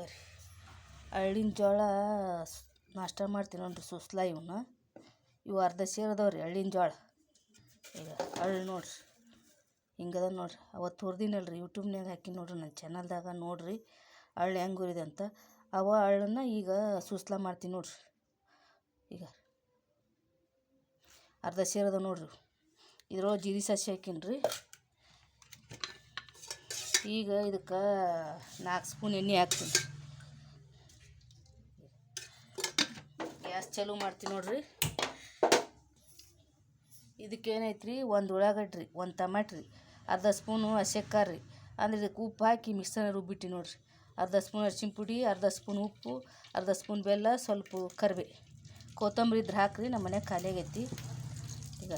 ರೀ ಹಳ್ಳಿನ ಜೋಳ ನಾಷ್ಟ ಮಾಡ್ತೀನಿ ನೋಡ್ರಿ ಸುಸ್ಲಾ ಇವನ್ನ ಇವು ಅರ್ಧ ಸೇರ್ ಅದಾವ ರೀ ಹಳ್ಳಿನ ಜೋಳ. ಈಗ ಹಳ್ಳಿ ನೋಡ್ರಿ ಹಿಂಗದ ನೋಡ್ರಿ. ಅವತ್ತು ಹುರ್ದಿನಲ್ರಿ ಯೂಟ್ಯೂಬ್ನಾಗ ಹಾಕಿ ನೋಡ್ರಿ ನನ್ನ ಚಾನಲ್ದಾಗ ನೋಡ್ರಿ ಹಳ್ಳಿ ಹೆಂಗೆ ಹುರಿದೆ ಅಂತ. ಅವ ಹಳ್ಳನ್ನ ಈಗ ಸುಸ್ಲಾ ಮಾಡ್ತೀನಿ ನೋಡ್ರಿ. ಈಗ ಅರ್ಧ ಸೇರದ ನೋಡ್ರಿ ಇದ್ರೊಳಗೆ ಜೀರಿ ಸಸಿ ಹಾಕೀನಿ ರೀ ಈಗ ಇದಕ್ಕೆ ನಾಲ್ಕು ಸ್ಪೂನ್ ಎಣ್ಣೆ ಹಾಕ್ತೀನಿ. ಗ್ಯಾಸ್ ಚಾಲೂ ಮಾಡ್ತೀನಿ ನೋಡ್ರಿ. ಇದಕ್ಕೆ ರೀ ಒಂದು ಉಳ್ಳಾಗಡ್ಡಿ ರೀ ಒಂದು ಟಮಾಟ್ ರೀ ಅರ್ಧ ಸ್ಪೂನು ಹಸಿ ರೀ ಅಂದ್ರೆ ಇದಕ್ಕೆ ಉಪ್ಪು ಹಾಕಿ ಮಿಕ್ಸರ್ ರುಬ್ಬಿಟ್ಟು ನೋಡ್ರಿ. ಅರ್ಧ ಸ್ಪೂನ್ ಅರ್ಶಿನ ಪುಡಿ, ಅರ್ಧ ಸ್ಪೂನ್ ಉಪ್ಪು, ಅರ್ಧ ಸ್ಪೂನ್ ಬೆಲ್ಲ, ಸ್ವಲ್ಪ ಕರಿಬೇ ಕೊತ್ತಂಬರಿ ಇದ್ರೆ ಹಾಕಿರಿ ನಮ್ಮ ಮನ್ಯಾಗ ಖಾಲಿ ಆಗೈತಿ ಈಗ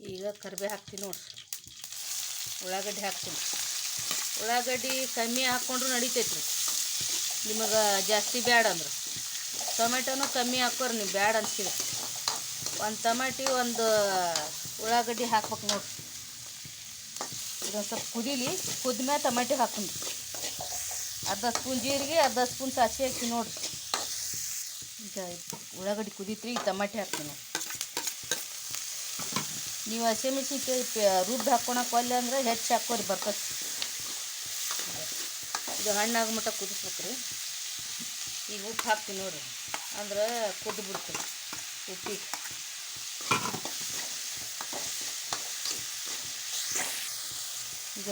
ಈಗ ಕರಿಬೇ ಹಾಕ್ತೀನಿ ನೋಡ್ರಿ. ಉಳ್ಳಾಗಡ್ಡಿ ಹಾಕ್ತೀನಿ. ಉಳ್ಳಾಗಡ್ಡಿ ಕಮ್ಮಿ ಹಾಕ್ಕೊಂಡ್ರು ನಡಿತೈತ್ರಿ. ನಿಮಗೆ ಜಾಸ್ತಿ ಬ್ಯಾಡ ಅಂದ್ರೆ. ಟೊಮೆಟೊನು ಕಮ್ಮಿ ಹಾಕೋರಿ ನೀವು ಬ್ಯಾಡ ಅನ್ಸಿದ್ರೆ ಒಂದು ಟಮಾಟಿ, ಒಂದು ಉಳ್ಳಾಗಡ್ಡಿ ಹಾಕ್ಬೇಕು ನೋಡ್ರಿ. ಇದೊಂದು ಸ್ವಲ್ಪ ಕುದೀಲಿ ಕುದ್ಮೇಲೆ ಟಮಾಟಿ ಹಾಕ್ತೀನಿ. ಅರ್ಧ ಸ್ಪೂನ್ ಜೀರಿಗೆ, ಅರ್ಧ ಸ್ಪೂನ್ ಸಾಸಿ ಹಾಕಿ ನೋಡ್ರಿ. ಈಗ ಉಳ್ಳಾಗಡ್ಡಿ ಕುದೀತ್ರಿ ಈಗ ಟಮಾಟಿ ಹಾಕ್ತೀನಿ. ನೀವು ಹಸಿಮೆಣ್ಸಿನ್ಕಾಯಿ ರುಬ್ಬಿ ಹಾಕ್ಕೊಳಕ್ಕೆ ಒಲ್ಲೆ ಅಂದ್ರೆ ಹೆಚ್ಚು ಹಾಕೋರಿ ಬರ್ತದೆ. ಇದು ಹಣ್ಣಾಗ ಮಟ್ಟ ಕುದಿಸ್ಬೇಕ್ರಿ. ಈಗ ಉಪ್ಪು ಹಾಕ್ತೀನಿ ನೋಡಿರಿ. ಅಂದ್ರೆ ಕುದ್ದು ಬಿಡ್ತೀನಿ ಉಪ್ಪಿಗೆ. ಈಗ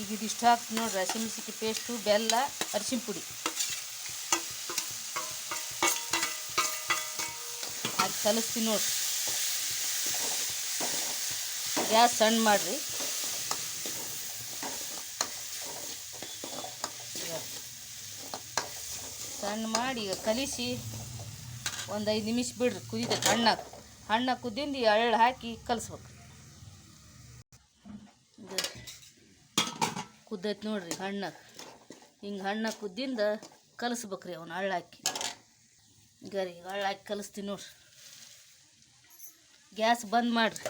ಈಗ ಇದಿಷ್ಟು ಹಾಕ್ತೀನಿ ಹಸಿ ಹಸಿಮೆಣ್ಸಿನ್ಕಾಯಿ ಪೇಸ್ಟು ಬೆಲ್ಲ ಅರಿಶಿನ ಪುಡಿ. ಹಾಕಿ ಕಲಿಸ್ತೀನಿ ನೋಡ್ರಿ. ಗ್ಯಾಸ್ ಸಣ್ಣ ಮಾಡಿರಿ. ಸಣ್ಣ ಮಾಡಿ ಈಗ ಕಲಿಸಿ ಒಂದು ಐದು ನಿಮಿಷ ಬಿಡ್ರಿ ಕುದಿತೈತೆ ಹಣ್ಣಾಗ ಹಣ್ಣ ಕುದ್ದಿಂದ ಎಳ್ಳು ಹಾಕಿ ಕಲಿಸ್ಬೇಕು. ಕುದ್ದೈತೆ ನೋಡ್ರಿ ಹಣ್ಣಾಗ ಹಿಂಗೆ ಹಣ್ಣ ಕುದ್ದಿಂದ ಕಲಿಸ್ಬೇಕ್ರಿ ಅವನು ಹಳ್ಳು ಹಾಕಿ. ಈಗ ರೀ ಹಳ್ಳು ಹಾಕಿ ಕಲಿಸ್ತೀನಿ ನೋಡ್ರಿ. ಗ್ಯಾಸ್ ಬಂದ್ ಮಾಡಿರಿ.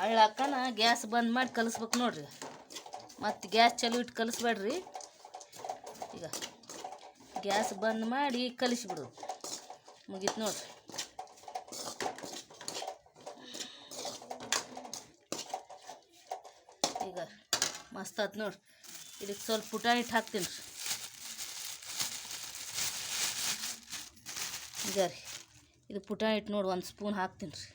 ಹಳ್ಳು ಹಾಕನ ಗ್ಯಾಸ್ ಬಂದ್ ಮಾಡಿ ಕಲಿಸ್ಬೇಕು ನೋಡ್ರಿ. ಮತ್ತು ಗ್ಯಾಸ್ ಚಾಲು ಇಟ್ಟು ಕಲಿಸ್ಬೇಡ್ರಿ. ಈಗ ಗ್ಯಾಸ್ ಬಂದ್ ಮಾಡಿ ಕಲಿಸ್ಬಿಡು. ಮುಗೀತು ನೋಡ್ರಿ. ಈಗ ಮಸ್ತ್ ಆತು ನೋಡ್ರಿ. ಇದಕ್ಕೆ ಸ್ವಲ್ಪ ಪುಟಾಣಿ ಇಟ್ಟು ಹಾಕ್ತೀನಿ ರೀ. ಈಗ ರೀ. ಇದು ಪುಟಾಣಿ ಇಟ್ಟು ನೋಡಿ ಒಂದು ಸ್ಪೂನ್ ಹಾಕ್ತೀನಿ ರೀ.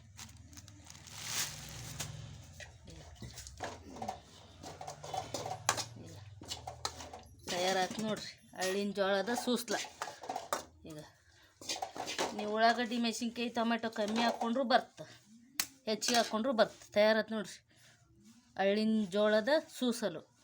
ನೋಡ್ರಿ. ಹಳ್ಳಿನ ಜೋಳದ ಸೂಸ್ಲ ಈಗ ನೀವು ಉಳ್ಳಾಗಡ್ಡಿ, ಮೆಣಸಿನ್ಕಾಯಿ, ಟೊಮೆಟೊ ಕಮ್ಮಿ ಹಾಕ್ಕೊಂಡ್ರು ಬರ್ತ. ಹೆಚ್ಚಿಗೆ ಹಾಕ್ಕೊಂಡ್ರು ಬರ್ತ. ತಯಾರತ್ ನೋಡ್ರಿ. ಹಳ್ಳಿನ ಜೋಳದ ಸೂಸಲು.